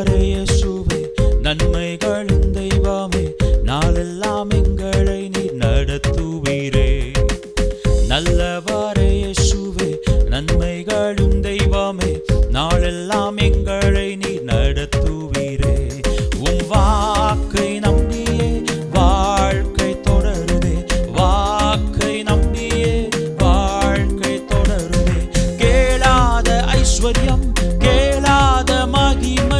ஆண்டவரே இயேசுவே நன்மைகளும் தெய்வமே நாளெல்லாம் எங்களை நீர் நடத்துவீரே. நல்லவரே இயேசுவே நன்மைகளும் தெய்வமே நாளெல்லாம் எங்களை நீர் நடத்துவீரே. உம் வாக்கை நம்பியே வாழ்க்கை தொடருதே. வாக்கை கேளாத மகிமை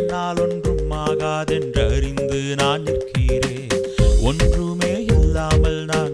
என்னால் ஒன்றும் ஆகாதென்றறிந்து நான் நிற்கிறேன். ஒன்றுமே இல்லாமல் நான்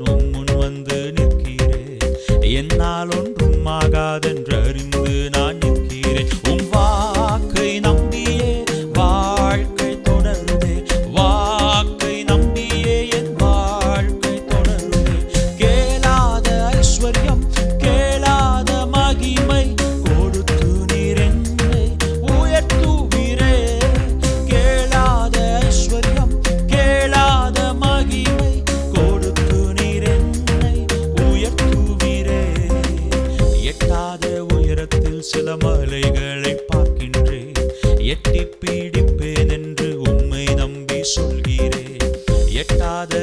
சில மலைகளை பார்க்கின்றேன் எட்டி பீடிப்பேன் என்று உம்மை நம்பி சொல்கிறேன் எட்டாத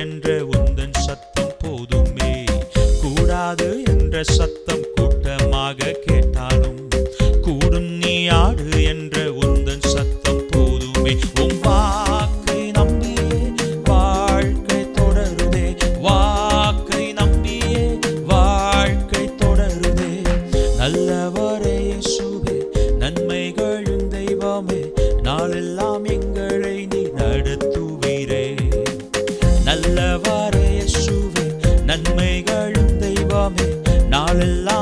என்ற long.